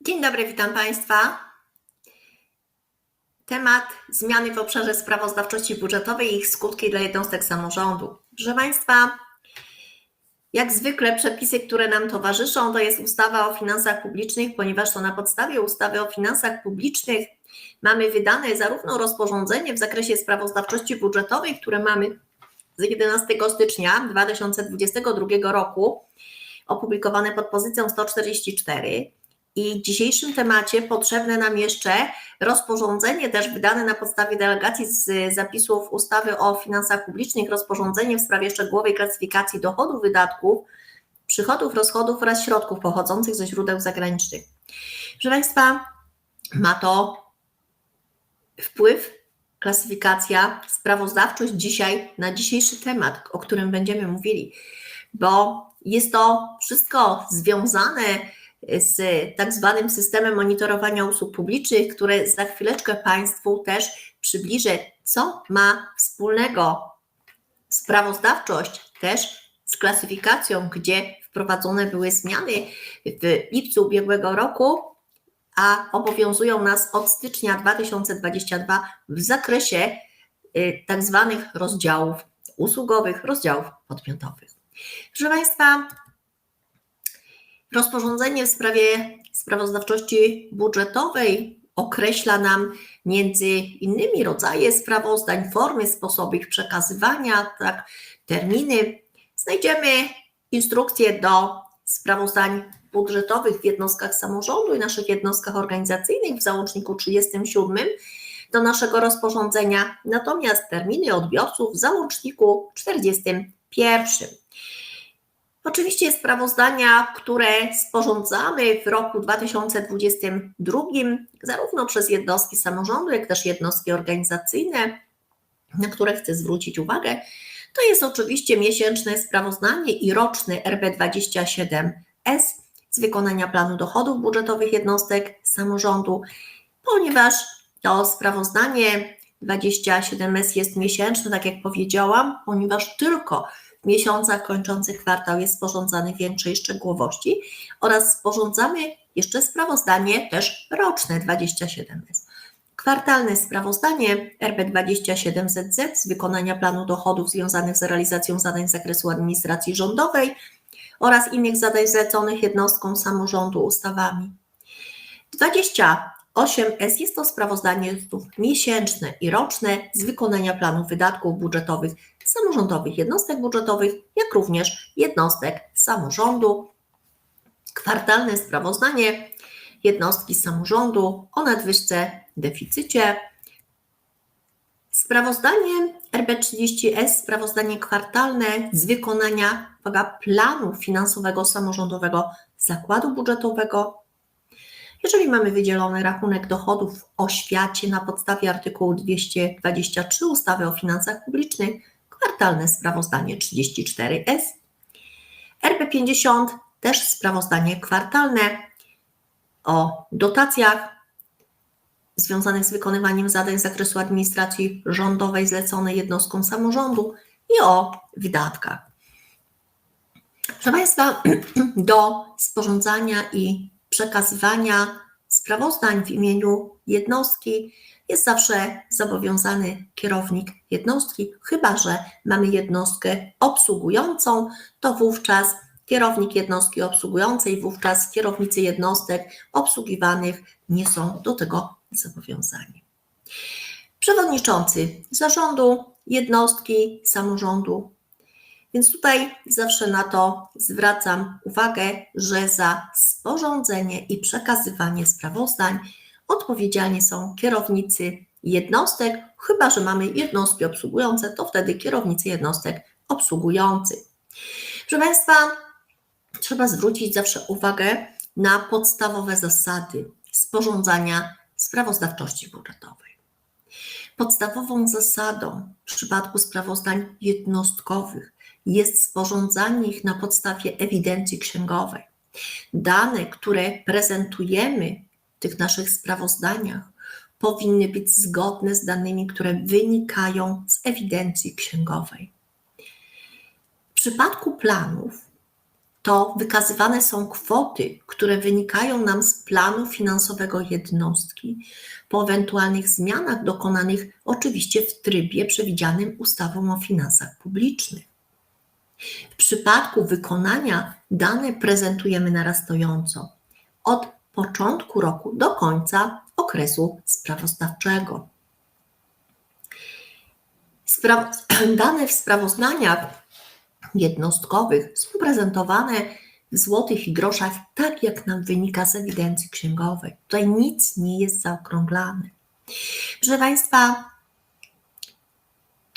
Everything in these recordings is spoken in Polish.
Dzień dobry, witam Państwa. Temat zmiany w obszarze sprawozdawczości budżetowej i ich skutki dla jednostek samorządu. Proszę Państwa, jak zwykle przepisy, które nam towarzyszą, to jest ustawa o finansach publicznych, ponieważ to na podstawie ustawy o finansach publicznych mamy wydane zarówno rozporządzenie w zakresie sprawozdawczości budżetowej, które mamy z 11 stycznia 2022 roku, opublikowane pod pozycją 144, i w dzisiejszym temacie potrzebne nam jeszcze rozporządzenie, też wydane na podstawie delegacji z zapisów ustawy o finansach publicznych, rozporządzenie w sprawie szczegółowej klasyfikacji dochodów, wydatków, przychodów, rozchodów oraz środków pochodzących ze źródeł zagranicznych. Proszę Państwa, ma to wpływ, klasyfikacja, sprawozdawczość dzisiaj na dzisiejszy temat, o którym będziemy mówili, bo jest to wszystko związane z tak zwanym systemem monitorowania usług publicznych, które za chwileczkę Państwu też przybliżę, co ma wspólnego sprawozdawczość też z klasyfikacją, gdzie wprowadzone były zmiany w lipcu ubiegłego roku, a obowiązują nas od stycznia 2022 w zakresie y, tak zwanych rozdziałów usługowych, rozdziałów podmiotowych. Proszę Państwa, Rozporządzenie w sprawie sprawozdawczości budżetowej określa nam między innymi rodzaje sprawozdań, formy, sposoby ich przekazywania, tak, terminy. Znajdziemy instrukcje do sprawozdań budżetowych w jednostkach samorządu i naszych jednostkach organizacyjnych w załączniku 37 do naszego rozporządzenia, natomiast terminy odbiorców w załączniku 41. Oczywiście sprawozdania, które sporządzamy w roku 2022, zarówno przez jednostki samorządu, jak też jednostki organizacyjne, na które chcę zwrócić uwagę, to jest oczywiście miesięczne sprawozdanie i roczny RB27S z wykonania planu dochodów budżetowych jednostek samorządu, ponieważ to sprawozdanie 27S jest miesięczne, tak jak powiedziałam, ponieważ tylko miesiącach kończących kwartał jest sporządzany większej szczegółowości oraz sporządzamy jeszcze sprawozdanie też roczne 27S. Kwartalne sprawozdanie RB27ZZ z wykonania planu dochodów związanych z realizacją zadań z zakresu administracji rządowej oraz innych zadań zleconych jednostkom samorządu ustawami. 28S jest to sprawozdanie miesięczne i roczne z wykonania planu wydatków budżetowych samorządowych jednostek budżetowych, jak również jednostek samorządu. Kwartalne sprawozdanie jednostki samorządu o nadwyżce deficycie. Sprawozdanie RB30S, sprawozdanie kwartalne z wykonania uwaga, planu finansowego samorządowego zakładu budżetowego. Jeżeli mamy wydzielony rachunek dochodów w oświacie na podstawie artykułu 223 ustawy o finansach publicznych, kwartalne sprawozdanie 34S. RB50 też sprawozdanie kwartalne o dotacjach związanych z wykonywaniem zadań z zakresu administracji rządowej zleconej jednostkom samorządu i o wydatkach. Proszę Państwa, do sporządzania i przekazywania sprawozdań w imieniu jednostki jest zawsze zobowiązany kierownik jednostki, chyba że mamy jednostkę obsługującą, to wówczas kierownik jednostki obsługującej, wówczas kierownicy jednostek obsługiwanych nie są do tego zobowiązani. Przewodniczący zarządu jednostki samorządu. Więc tutaj zawsze na to zwracam uwagę, że za sporządzenie i przekazywanie sprawozdań odpowiedzialni są kierownicy jednostek, chyba że mamy jednostki obsługujące, to wtedy kierownicy jednostek obsługujący. Proszę Państwa, trzeba zwrócić zawsze uwagę na podstawowe zasady sporządzania sprawozdawczości budżetowej. Podstawową zasadą w przypadku sprawozdań jednostkowych jest sporządzanie ich na podstawie ewidencji księgowej. Dane, które prezentujemy tych naszych sprawozdaniach powinny być zgodne z danymi, które wynikają z ewidencji księgowej. W przypadku planów to wykazywane są kwoty, które wynikają nam z planu finansowego jednostki, po ewentualnych zmianach dokonanych oczywiście w trybie przewidzianym ustawą o finansach publicznych. W przypadku wykonania dane prezentujemy narastająco od początku roku do końca okresu sprawozdawczego. Spra- dane w sprawozdaniach jednostkowych są prezentowane w złotych i groszach, tak jak nam wynika z ewidencji księgowej. Tutaj nic nie jest zaokrąglane. Proszę Państwa,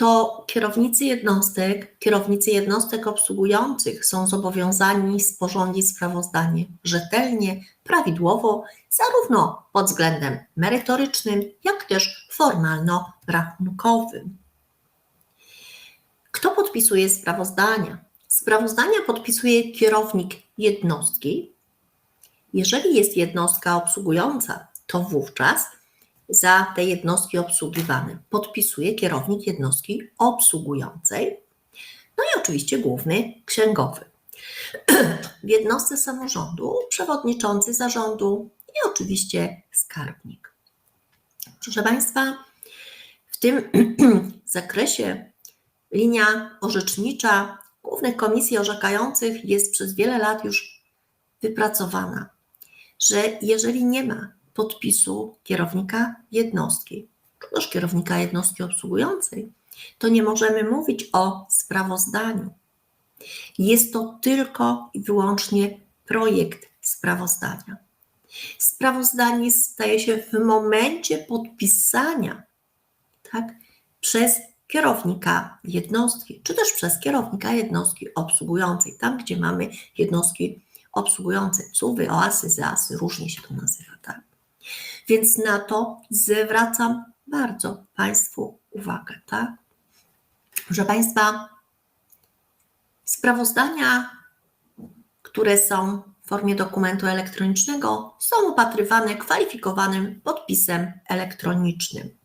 to kierownicy jednostek, kierownicy jednostek obsługujących są zobowiązani sporządzić sprawozdanie rzetelnie, prawidłowo, zarówno pod względem merytorycznym, jak też formalno-rachunkowym. Kto podpisuje sprawozdania? Sprawozdania podpisuje kierownik jednostki. Jeżeli jest jednostka obsługująca, to wówczas za te jednostki obsługiwane podpisuje kierownik jednostki obsługującej, no i oczywiście główny księgowy. W jednostce samorządu przewodniczący zarządu i oczywiście skarbnik. Proszę Państwa, w tym zakresie linia orzecznicza głównych komisji orzekających jest przez wiele lat już wypracowana, że jeżeli nie ma podpisu kierownika jednostki, czy też kierownika jednostki obsługującej, to nie możemy mówić o sprawozdaniu. Jest to tylko i wyłącznie projekt sprawozdania. Sprawozdanie staje się w momencie podpisania tak, przez kierownika jednostki, czy też przez kierownika jednostki obsługującej, tam gdzie mamy jednostki obsługujące CUWy, OASy, ZASy, różnie się to nazywa, tak? Więc na to zwracam bardzo Państwu uwagę, tak? Proszę Państwa, sprawozdania, które są w formie dokumentu elektronicznego, są opatrywane kwalifikowanym podpisem elektronicznym.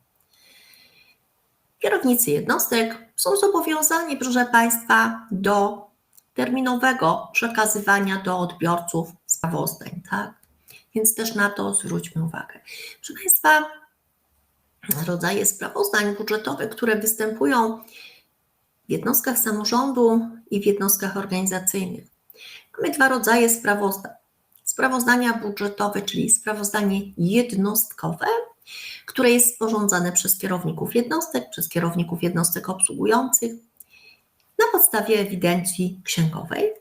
Kierownicy jednostek są zobowiązani, proszę Państwa, do terminowego przekazywania do odbiorców sprawozdań, tak? Więc też na to zwróćmy uwagę. Proszę Państwa, rodzaje sprawozdań budżetowych, które występują w jednostkach samorządu i w jednostkach organizacyjnych. Mamy dwa rodzaje sprawozdań. Sprawozdania budżetowe, czyli sprawozdanie jednostkowe, które jest sporządzane przez kierowników jednostek, przez kierowników jednostek obsługujących na podstawie ewidencji księgowej.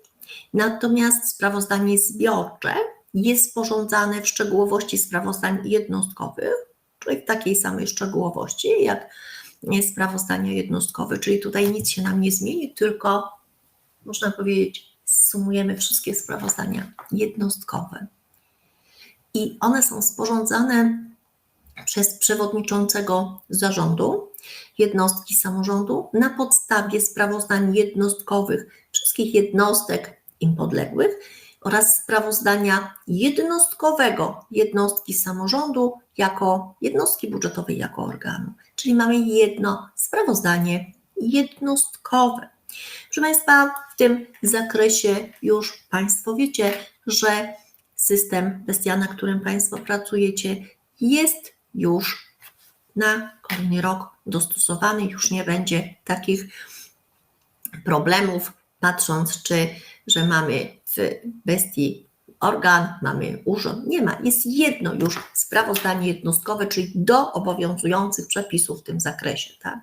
Natomiast sprawozdanie zbiorcze jest sporządzane w szczegółowości sprawozdań jednostkowych, czyli w takiej samej szczegółowości jak sprawozdania jednostkowe, czyli tutaj nic się nam nie zmieni, tylko można powiedzieć, sumujemy wszystkie sprawozdania jednostkowe. I one są sporządzane przez przewodniczącego zarządu jednostki samorządu na podstawie sprawozdań jednostkowych wszystkich jednostek im podległych oraz sprawozdania jednostkowego jednostki samorządu jako jednostki budżetowej jako organu. Czyli mamy jedno sprawozdanie jednostkowe. Proszę Państwa, w tym zakresie już Państwo wiecie, że system Bestia, na którym Państwo pracujecie, jest już na kolejny rok dostosowany, już nie będzie takich problemów, patrząc, czy że mamy w bestii organ, mamy urząd. Nie ma, jest jedno już sprawozdanie jednostkowe, czyli do obowiązujących przepisów w tym zakresie. Tak?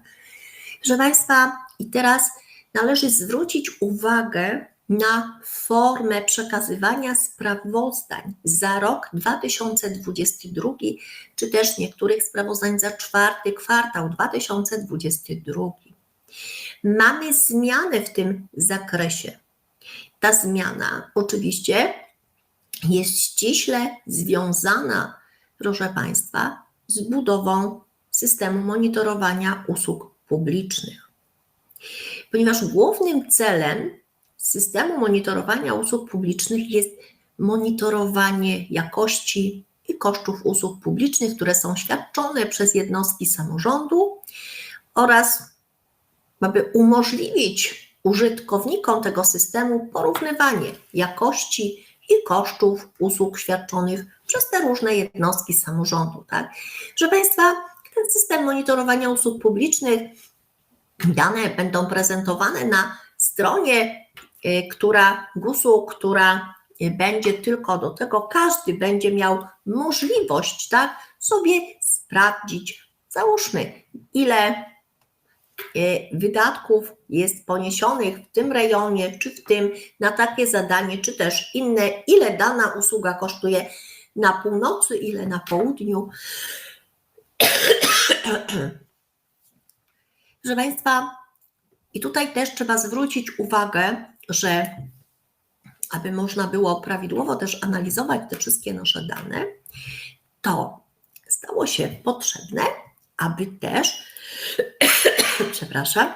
Proszę Państwa, i teraz należy zwrócić uwagę na formę przekazywania sprawozdań za rok 2022, czy też niektórych sprawozdań za czwarty kwartał 2022. Mamy zmiany w tym zakresie. Ta zmiana oczywiście jest ściśle związana, proszę Państwa, z budową systemu monitorowania usług publicznych. Ponieważ głównym celem systemu monitorowania usług publicznych jest monitorowanie jakości i kosztów usług publicznych, które są świadczone przez jednostki samorządu oraz aby umożliwić użytkownikom tego systemu porównywanie jakości i kosztów usług świadczonych przez te różne jednostki samorządu. Tak? Proszę Państwa, ten system monitorowania usług publicznych, dane będą prezentowane na stronie, y, która GUS-u, która y, będzie tylko do tego, każdy będzie miał możliwość tak, sobie sprawdzić, załóżmy, ile wydatków jest poniesionych w tym rejonie, czy w tym, na takie zadanie, czy też inne, ile dana usługa kosztuje na północy, ile na południu. Proszę Państwa, i tutaj też trzeba zwrócić uwagę, że aby można było prawidłowo też analizować te wszystkie nasze dane, to stało się potrzebne, aby też, przepraszam,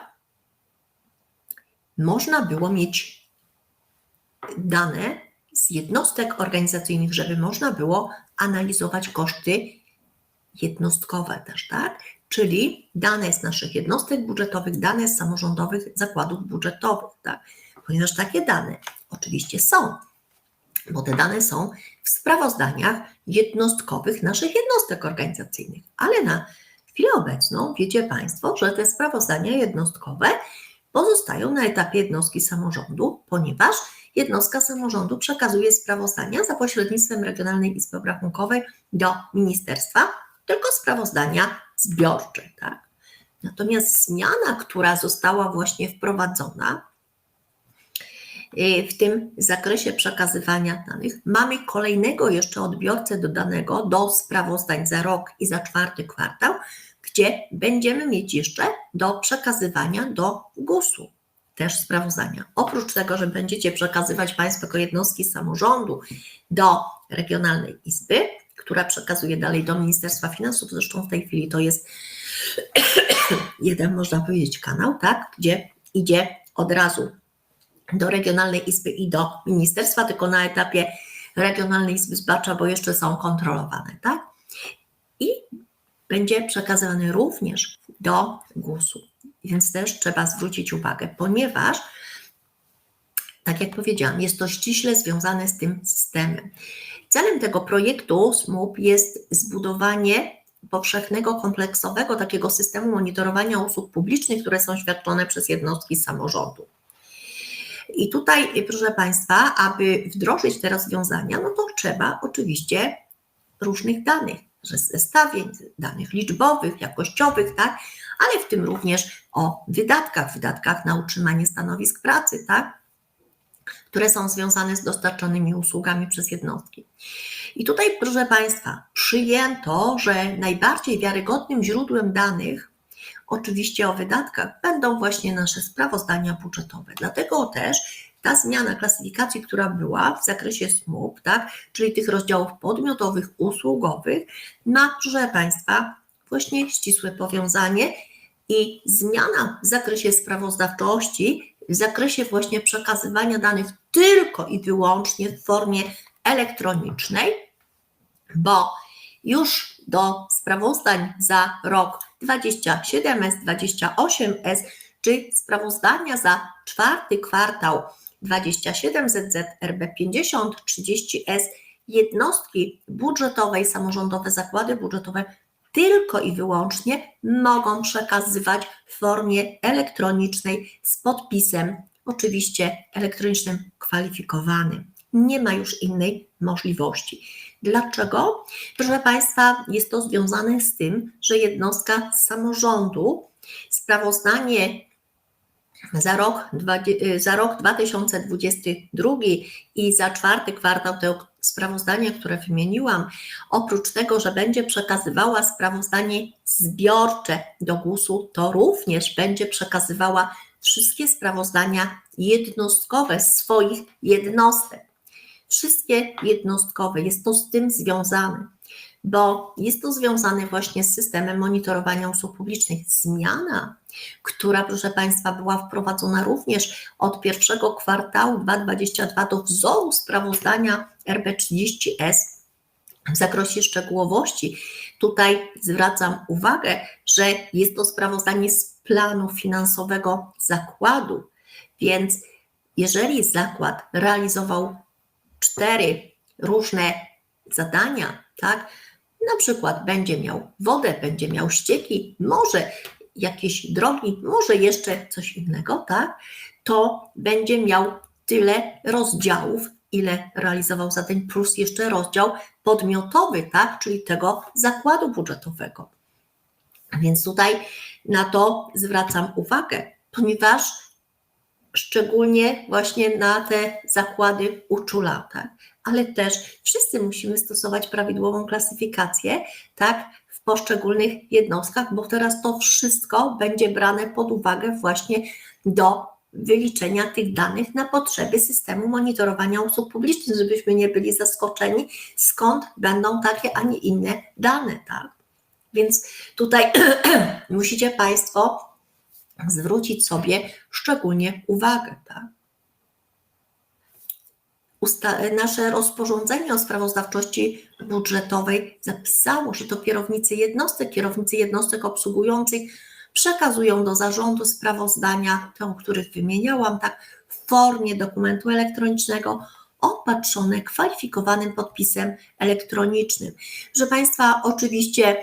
można było mieć dane z jednostek organizacyjnych, żeby można było analizować koszty jednostkowe też, tak? Czyli dane z naszych jednostek budżetowych, dane z samorządowych zakładów budżetowych, tak? Ponieważ takie dane oczywiście są, bo te dane są w sprawozdaniach jednostkowych naszych jednostek organizacyjnych, ale na chwilę obecną wiecie Państwo, że te sprawozdania jednostkowe pozostają na etapie jednostki samorządu, ponieważ jednostka samorządu przekazuje sprawozdania za pośrednictwem Regionalnej Izby Obrachunkowej do ministerstwa, tylko sprawozdania zbiorcze. Tak? Natomiast zmiana, która została właśnie wprowadzona w tym zakresie przekazywania danych, mamy kolejnego jeszcze odbiorcę dodanego do sprawozdań za rok i za czwarty kwartał, gdzie będziemy mieć jeszcze do przekazywania do GUS-u też sprawozdania. Oprócz tego, że będziecie przekazywać Państwo jako jednostki samorządu do Regionalnej Izby, która przekazuje dalej do Ministerstwa Finansów, zresztą w tej chwili to jest jeden, można powiedzieć, kanał, tak, gdzie idzie od razu do Regionalnej Izby i do Ministerstwa, tylko na etapie Regionalnej Izby Zbacza, bo jeszcze są kontrolowane, tak? I będzie przekazany również do GUS-u. Więc też trzeba zwrócić uwagę, ponieważ, tak jak powiedziałam, jest to ściśle związane z tym systemem. Celem tego projektu SMUP jest zbudowanie powszechnego, kompleksowego takiego systemu monitorowania usług publicznych, które są świadczone przez jednostki samorządu. I tutaj, proszę Państwa, aby wdrożyć te rozwiązania, no to trzeba oczywiście różnych danych, zestawień, danych liczbowych, jakościowych, tak, ale w tym również o wydatkach, wydatkach na utrzymanie stanowisk pracy, tak, które są związane z dostarczonymi usługami przez jednostki. I tutaj, proszę Państwa, przyjęto, że najbardziej wiarygodnym źródłem danych, oczywiście o wydatkach, będą właśnie nasze sprawozdania budżetowe. Dlatego też ta zmiana klasyfikacji, która była w zakresie SMUP, tak, czyli tych rozdziałów podmiotowych, usługowych, ma, proszę Państwa, właśnie ścisłe powiązanie i zmiana w zakresie sprawozdawczości, w zakresie właśnie przekazywania danych tylko i wyłącznie w formie elektronicznej, bo już do sprawozdań za rok 27S, 28S, czy sprawozdania za czwarty kwartał 27 ZZ RB 50 30S jednostki budżetowe i samorządowe zakłady budżetowe tylko i wyłącznie mogą przekazywać w formie elektronicznej z podpisem, oczywiście elektronicznym kwalifikowanym. Nie ma już innej możliwości. Dlaczego? Proszę Państwa, jest to związane z tym, że jednostka samorządu sprawozdanie za rok, za rok 2022 i za czwarty kwartał tego sprawozdania, które wymieniłam, oprócz tego, że będzie przekazywała sprawozdanie zbiorcze do GUS-u, to również będzie przekazywała wszystkie sprawozdania jednostkowe swoich jednostek. Wszystkie jednostkowe, jest to z tym związane, bo jest to związane właśnie z systemem monitorowania usług publicznych. Zmiana, która, proszę Państwa, była wprowadzona również od pierwszego kwartału 2022 do wzoru sprawozdania RB30S w zakresie szczegółowości. Tutaj zwracam uwagę, że jest to sprawozdanie z planu finansowego zakładu Więc jeżeli zakład realizował cztery różne zadania, tak, na przykład będzie miał wodę, będzie miał ścieki, może jakieś drogi, może jeszcze coś innego, tak, to będzie miał tyle rozdziałów, ile realizował zadań, plus jeszcze rozdział podmiotowy, tak, czyli tego zakładu budżetowego. Więc tutaj na to zwracam uwagę, ponieważ szczególnie właśnie na te zakłady uczula, tak? ale też wszyscy musimy stosować prawidłową klasyfikację, tak, w poszczególnych jednostkach, bo teraz to wszystko będzie brane pod uwagę właśnie do wyliczenia tych danych na potrzeby systemu monitorowania usług publicznych, żebyśmy nie byli zaskoczeni, skąd będą takie, a nie inne dane, tak? Więc tutaj musicie Państwo zwrócić sobie szczególnie uwagę, tak? Usta- nasze rozporządzenie o sprawozdawczości budżetowej zapisało, że to kierownicy jednostek, kierownicy jednostek obsługujących przekazują do zarządu sprawozdania, te, o których wymieniałam, tak, w formie dokumentu elektronicznego opatrzone kwalifikowanym podpisem elektronicznym. Proszę Państwa, oczywiście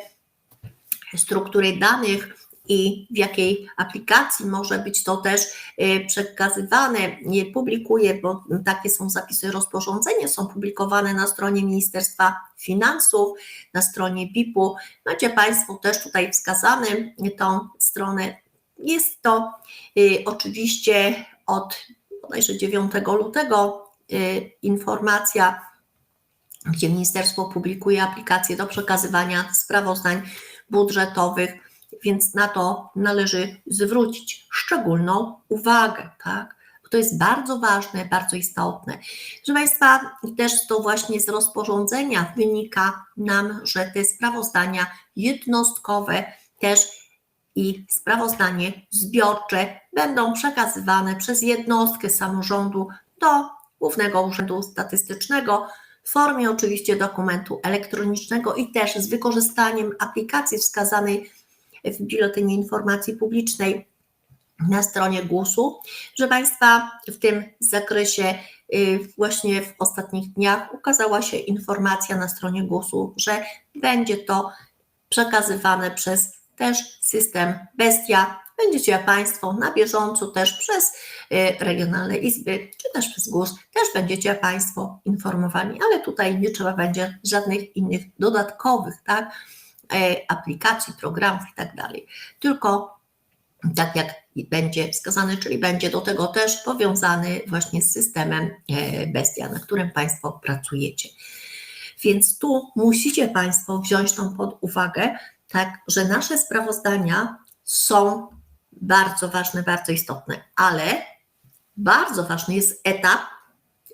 struktury danych i w jakiej aplikacji może być to też y, przekazywane, nie publikuję, bo takie są zapisy rozporządzenia, są publikowane na stronie Ministerstwa Finansów, na stronie BIP-u. Macie Państwo też tutaj wskazane tą stronę. Jest to y, oczywiście od bodajże 9 lutego y, informacja, gdzie ministerstwo publikuje aplikacje do przekazywania sprawozdań budżetowych więc na to należy zwrócić szczególną uwagę, tak? To jest bardzo ważne, bardzo istotne. Proszę Państwa, też to właśnie z rozporządzenia wynika nam, że te sprawozdania jednostkowe też i sprawozdanie zbiorcze będą przekazywane przez jednostkę samorządu do Głównego Urzędu Statystycznego w formie oczywiście dokumentu elektronicznego i też z wykorzystaniem aplikacji wskazanej w Biuletynie Informacji Publicznej na stronie GUS-u. Proszę Państwa, w tym zakresie y, właśnie w ostatnich dniach ukazała się informacja na stronie GUS-u, że będzie to przekazywane przez też system Bestia. Będziecie Państwo na bieżąco też przez y, regionalne izby, czy też przez GUS, też będziecie Państwo informowani, ale tutaj nie trzeba będzie żadnych innych dodatkowych, tak? E, aplikacji, programów i tak dalej. Tylko tak jak będzie wskazane, czyli będzie do tego też powiązany właśnie z systemem e, Bestia, na którym Państwo pracujecie. Więc tu musicie Państwo wziąć tą pod uwagę, tak, że nasze sprawozdania są bardzo ważne, bardzo istotne, ale bardzo ważny jest etap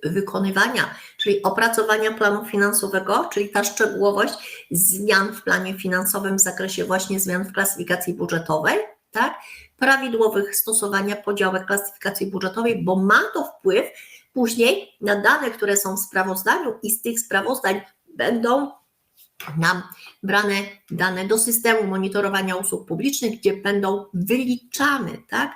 wykonywania, czyli opracowania planu finansowego, czyli ta szczegółowość zmian w planie finansowym w zakresie właśnie zmian w klasyfikacji budżetowej, tak? prawidłowych stosowania podziałek klasyfikacji budżetowej, bo ma to wpływ później na dane, które są w sprawozdaniu i z tych sprawozdań będą nam brane dane do systemu monitorowania usług publicznych, gdzie będą wyliczane, tak?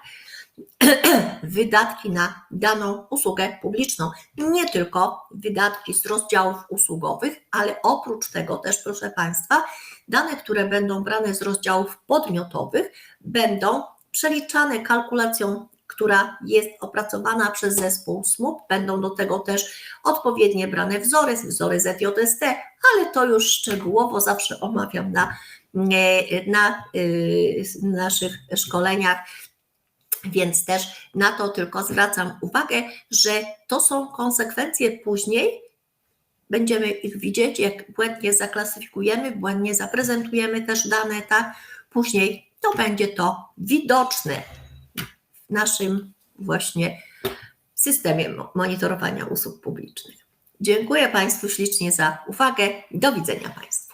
wydatki na daną usługę publiczną. Nie tylko wydatki z rozdziałów usługowych, ale oprócz tego też, proszę Państwa, dane, które będą brane z rozdziałów podmiotowych, będą przeliczane kalkulacją, która jest opracowana przez zespół SMUP. Będą do tego też odpowiednie brane wzory, wzory ZJST, ale to już szczegółowo zawsze omawiam na, na y, naszych szkoleniach więc też na to tylko zwracam uwagę, że to są konsekwencje później. Będziemy ich widzieć, jak błędnie zaklasyfikujemy, błędnie zaprezentujemy też dane, tak? Później to będzie to widoczne w naszym właśnie systemie monitorowania usług publicznych. Dziękuję Państwu ślicznie za uwagę. Do widzenia Państwu.